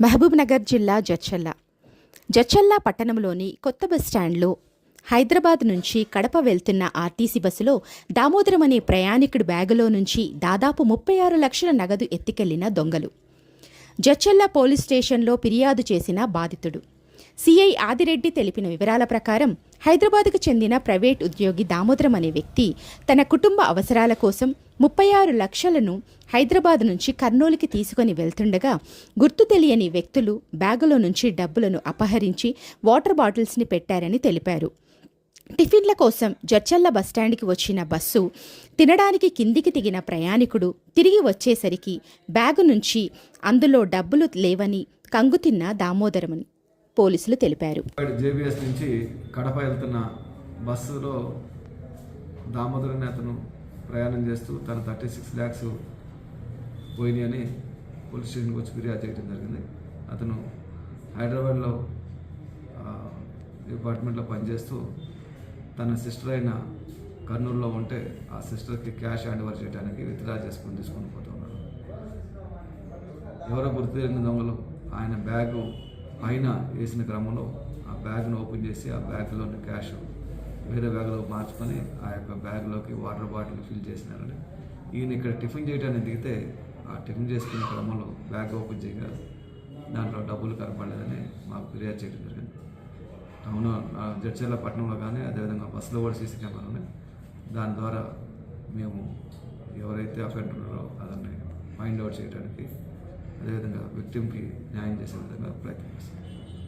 మహబూబ్నగర్ జిల్లా జడ్చల్ల. జడ్చల్ల పట్టణంలోని కొత్త బస్ స్టాండ్లో హైదరాబాద్ నుంచి కడప వెళ్తున్న ఆర్టీసీ బస్సులో దామోదరం అనే ప్రయాణికుడి బ్యాగులో నుంచి దాదాపు ముప్పై ఆరు లక్షల నగదు ఎత్తికెళ్ళిన దొంగలు. జడ్చల్ల పోలీస్ స్టేషన్లో ఫిర్యాదు చేసిన బాధితుడు. సిఐ ఆదిరెడ్డి తెలిపిన వివరాల ప్రకారం హైదరాబాద్కు చెందిన ప్రైవేట్ ఉద్యోగి దామోదరం అనే వ్యక్తి తన కుటుంబ అవసరాల కోసం ముప్పై ఆరు లక్షలను హైదరాబాద్ నుంచి కర్నూలుకి తీసుకొని వెళ్తుండగా గుర్తు తెలియని వ్యక్తులు బ్యాగులో నుంచి డబ్బులను అపహరించి వాటర్ బాటిల్స్ని పెట్టారని తెలిపారు. టిఫిన్ల కోసం జడ్చల్ల బస్టాండ్కి వచ్చిన బస్సు తినడానికి కిందికి దిగిన ప్రయాణికుడు తిరిగి వచ్చేసరికి బ్యాగు నుంచి అందులో డబ్బులు లేవని కంగుతిన్న దామోదరమని పోలీసులు తెలిపారు. జేబీఎస్ నుంచి కడప వెళ్తున్న బస్సులో దామోదరని అతను ప్రయాణం చేస్తూ తన థర్టీ సిక్స్ ల్యాక్స్ పోయినాయి అని పోలీస్ స్టేషన్కి వచ్చి ఫిర్యాదు చేయడం జరిగింది. అతను హైదరాబాద్లో డిపార్ట్మెంట్లో పనిచేస్తూ తన సిస్టర్ అయిన కర్నూలులో ఉంటే ఆ సిస్టర్కి క్యాష్ హ్యాండ్ ఓవర్ చేయడానికి విత్డ్రా చేసుకొని తీసుకొని పోతున్నాడు ఎవరో గుర్తు తెలియని దొంగలు ఆయన బ్యాగు పైన వేసిన క్రమంలో ఆ బ్యాగ్ను ఓపెన్ చేసి ఆ బ్యాగ్లోని క్యాష్ వేరే బ్యాగ్లో మార్చుకొని ఆ యొక్క బ్యాగ్లోకి వాటర్ బాటిల్ ఫిల్ చేసినారని ఈయన ఇక్కడ టిఫిన్ చేయడానికి దిగితే ఆ టిఫిన్ చేసుకునే క్రమంలో బ్యాగ్ ఓపెన్ చేయగా దాంట్లో డబ్బులు కనపడలేదని మాకు ఫిర్యాదు చేయడం జరిగింది. టౌన్ జడ్చర్ల పట్టణంలో కానీ అదేవిధంగా బస్సులో కూడా సీసీ కెమెరాలు ఉన్నాయి. దాని ద్వారా మేము ఎవరైతే అఫెండర్ ఉన్నారో అతన్ని ఫైండ్ అవుట్ చేయడానికి అదేవిధంగా విక్టిమ్కి న్యాయం చేసే విధంగా ప్రయత్నిస్తాం